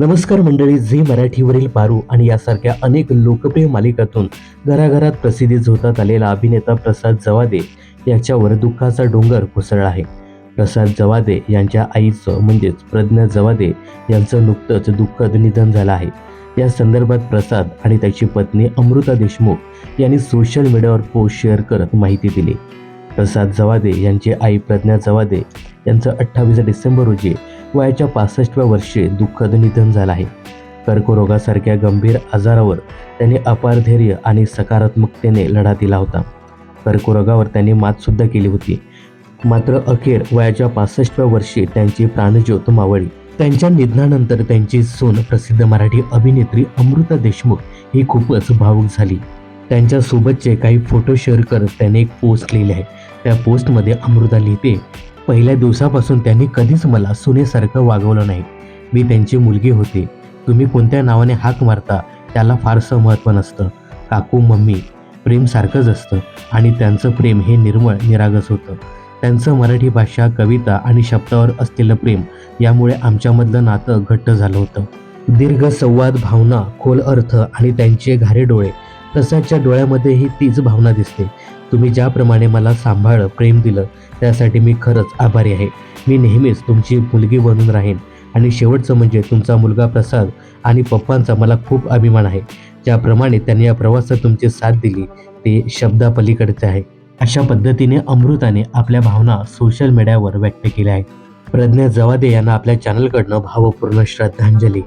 नमस्कार मंडळी झी मराठीवरील पारू आणि यासारख्या अनेक लोकप्रिय मालिकातून घराघरात प्रसिद्धी झोतात आलेला अभिनेता प्रसाद जवादे याच्यावर दुःखाचा डोंगर कोसळला आहे. प्रसाद जवादे यांच्या आईचं म्हणजेच प्रज्ञा जवादे यांचं नुकतंच दुःखद निधन झालं आहे. या संदर्भात प्रसाद आणि त्याची पत्नी अमृता देशमुख यांनी सोशल मीडियावर पोस्ट शेअर करत माहिती दिली. प्रसाद जवादे यांची आई प्रज्ञा जवादे यांचं अठ्ठावीस डिसेंबर रोजी वयाच्या पासष्टव्या वर्षी दुःखद निधन झालं आहे. कर्करोगासारख्या गंभीर आजारावर त्यांनी अपार धैर्य आणि सकारात्मकतेने लढा दिला होता. कर्करोगावर त्यांनी मातसुद्धा केली होती. मात्र अखेर वयाच्या पासष्टव्या वर्षी त्यांची प्राणज्योत मावळली. त्यांच्या निधनानंतर त्यांची सून प्रसिद्ध मराठी अभिनेत्री अमृता देशमुख ही खूपच भावूक झाली. त्यांच्यासोबतचे काही फोटो शेअर करत त्याने एक पोस्ट लिहिले आहे. त्या पोस्टमध्ये अमृता लिहिते पहिल्या दिवसापासून त्यांनी कधीच मला सुनेसारखं वागवलं नाही. मी त्यांची मुलगी होते. तुम्ही कोणत्या नावाने हाक मारता त्याला फारसं महत्त्व नसतं. काकू मम्मी प्रेम सारखंच असतं आणि त्यांचं प्रेम हे निर्मळ निरागस होतं. त्यांचं मराठी भाषा कविता आणि शब्दावर असलेलं प्रेम यामुळे आमच्यामधलं नातं घट्ट झालं होतं. दीर्घ संवाद भावना खोल अर्थ आणि त्यांचे घारे डोळे प्रसादच्या डोळ्यामध्येही तीच भावना दिसते. तुम्ही ज्याप्रमाणे मला सांभाळ प्रेम दिलं त्यासाठी मी खरंच आभारी आहे. मी नेहमीच तुमची मुलगी बनून राहीन. आणि शेवटचं म्हणजे तुमचा मुलगा प्रसाद आणि पप्पांचा मला खूप अभिमान आहे. ज्याप्रमाणे त्यांनी या प्रवासात तुमची साथ दिली ते शब्दापलीकडचे आहे. अशा पद्धतीने अमृताने आपल्या भावना सोशल मीडियावर व्यक्त केल्या आहेत. प्रज्ञा जवादे यांना आपल्या चॅनलकडनं भावपूर्ण श्रद्धांजली.